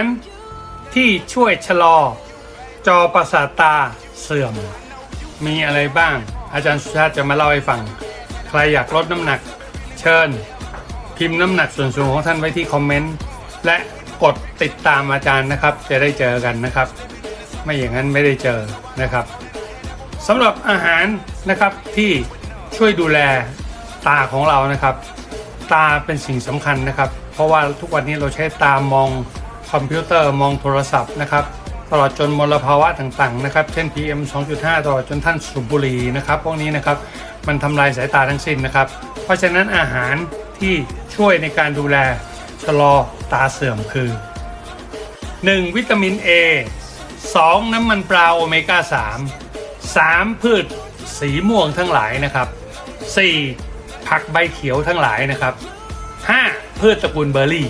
ารที่ช่วยชะลอ จอประสาทตาเสื่อม มีอะไรบ้าง อาจารย์สุชาติจะมาเล่าให้ฟัง ใครอยากลดน้ำหนัก เชิญ พิมพ์น้ำหนักส่วนสูงของท่านไว้ที่คอมเมนต์และกดติดตามอาจารย์นะครับ จะได้เจอกันนะครับ ไม่อย่างนั้นไม่ได้เจอนะครับสำหรับอาหารนะครับที่ช่วยดูแลตาของเรานะครับ ตาเป็นสิ่งสำคัญนะครับ เพราะว่าทุกวันนี้เราใช้ตามอง คอมพิวเตอร์มองโทรศัพท์นะครับตลอดจนมลภาวะต่างๆนะครับ เช่น PM 2.5 ตลอดจนท่านสูบบุหรี่นะครับ พวกนี้นะครับ มันทำลายสายตาทั้งสิ้นนะครับ เพราะฉะนั้นอาหารที่ช่วยในการดูแลชะลอตาเสื่อมคือ 1. วิตามิน A 2. น้ำมันปลาโอเมก้า 3 3. พืชสีม่วงทั้งหลายนะครับ 4. ผักใบเขียวทั้งหลายนะครับ 5. พืชตระกูลเบอร์รี่